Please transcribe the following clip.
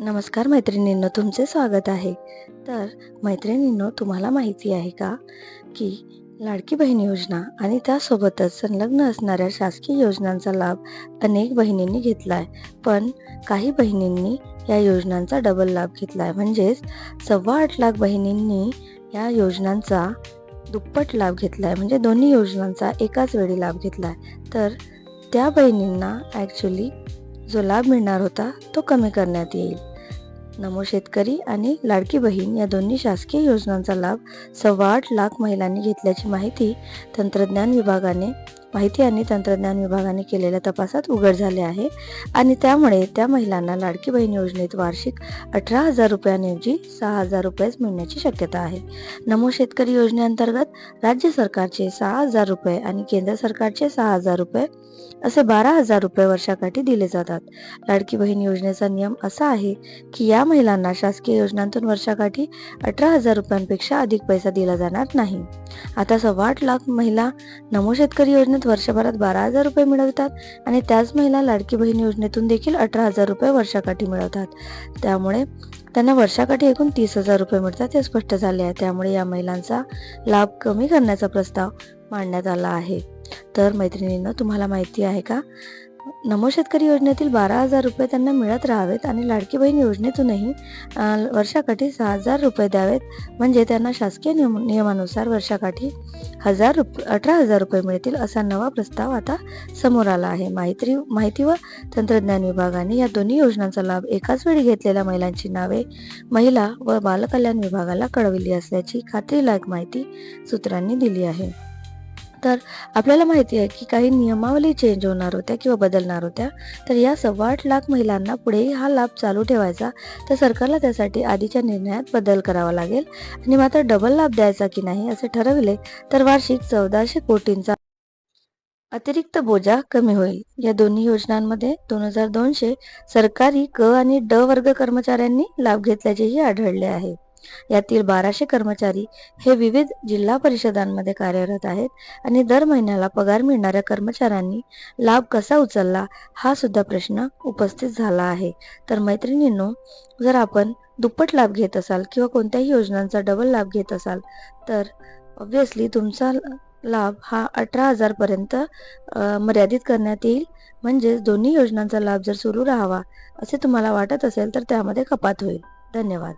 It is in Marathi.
नमस्कार मैत्रिणींनो तुमचे स्वागत आहे. तर मैत्रिणींनो तुम्हाला माहिती आहे का की लाडकी बहीण योजना आणि त्यासोबतच संलग्न असणाऱ्या शासकीय योजनांचा लाभ अनेक बहिणींनी घेतला आहे पण काही बहिणींनी या योजनांचा डबल लाभ घेतला आहे म्हणजेच सव्वा आठ लाख बहिणींनी या योजनांचा दुप्पट लाभ घेतला आहे म्हणजे दोन्ही योजनांचा एकाच वेळी लाभ घेतला आहे तर त्या बहिणींना ॲक्च्युली जो लाभ मिळणार होता तो कमी करण्यात येईल. नमो शेतकरी आणि लाडकी बहीण या दोन्ही शासकीय योजनांचा लाभ सव्वा आठ लाख महिलांनी घेतल्याची माहिती तंत्रज्ञान विभागाने माहिती आणि तंत्रज्ञान विभागाने केलेल्या तपासात उघड झाले आहे आणि त्यामुळे त्या महिलांना लाडकी बहीण योजनेत वार्षिक अठरा हजार रुपयांऐवजी सहा हजार रुपयेच मिळण्याची शक्यता आहे. नमो शेतकरी योजनेअंतर्गत राज्य सरकारचे सहा हजार रुपये आणि केंद्र सरकारचे सहा हजार रुपये असे बारा हजार रुपये वर्षाकाठी दिले जातात. लाडकी बहीण योजनेचा नियम असा आहे की या महिलांना शासकीय योजनांतून वर्षाकाठी अठरा हजार रुपयांपेक्षा अधिक पैसा दिला जाणार नाही. आता सव्वा आठ लाख महिला नमो शेतकरी योजनेत वर्षभरात बारा हजार रुपये मिळवतात आणि त्याच महिला लाडकी बहीण योजनेतून देखील अठरा हजार रुपये वर्षाकाठी मिळवतात. त्यामुळे त्यांना वर्षाकाठी एकूण तीस हजार रुपये मिळतात हे स्पष्ट झाले आहे. त्यामुळे या महिलांचा लाभ कमी करण्याचा प्रस्ताव मांडण्यात आला आहे. तर मैत्रिणींना तुम्हाला माहिती आहे का? नमो शेतकरी योजनेतील बारा हजार रुपये त्यांना मिळत राहावेत आणि लाडकी बहीण योजनेतूनही वर्षाकाठी सहा हजार रुपये द्यावेत. म्हणजे त्यांना शासकीय नियम नियमानुसार वर्षाकाठी हजार रुपये अठरा हजार रुपये मिळतील असा नवा प्रस्ताव आता समोर आला आहे. माहिती माहिती व तंत्रज्ञान विभागाने या दोन्ही योजनांचा लाभ एकाच वेळी घेतलेल्या महिलांची नावे महिला व बालकल्याण विभागाला कळविली असल्याची खात्रीलायक माहिती सूत्रांनी दिली आहे. तर आपल्याला माहिती आहे की काही नियमावली चेंज होणार होत्या किंवा बदलणार होत्या. तर या सव्वा आठ लाख महिलांना पुढेही हा लाभ चालू ठेवायचा. तर सरकारला त्यासाठी आधीच्या निर्णयात बदल करावा लागेल. आणि मात्र डबल लाभ द्यायचा की नाही असे ठरविले तर वार्षिक चौदाशे कोटींचा अतिरिक्त बोजा कमी होईल. या दोन्ही योजनांमध्ये दोन हजार दोनशे सरकारी क आणि ड वर्ग कर्मचाऱ्यांनी लाभ घेतल्याचेही आढळले आहे. यातील बाराशे कर्मचारी हे विविध जिल्हा परिषदांमध्ये कार्यरत आहेत आणि दर महिन्याला पगार मिळणाऱ्या कर्मचाऱ्यांनी लाभ कसा उचलला हा सुद्धा प्रश्न उपस्थित झाला आहे. तर मैत्रिणींनो जर आपण दुप्पट लाभ घेत असाल किंवा कोणत्याही योजनांचा डबल लाभ घेत असाल तर ऑब्व्हियसली तुमचा लाभ हा अठरा हजार पर्यंत मर्यादित करण्यात येईल. म्हणजेच दोन्ही योजनांचा लाभ जर सुरू राहावा असे तुम्हाला वाटत असेल तर त्यामध्ये कपात होईल. धन्यवाद.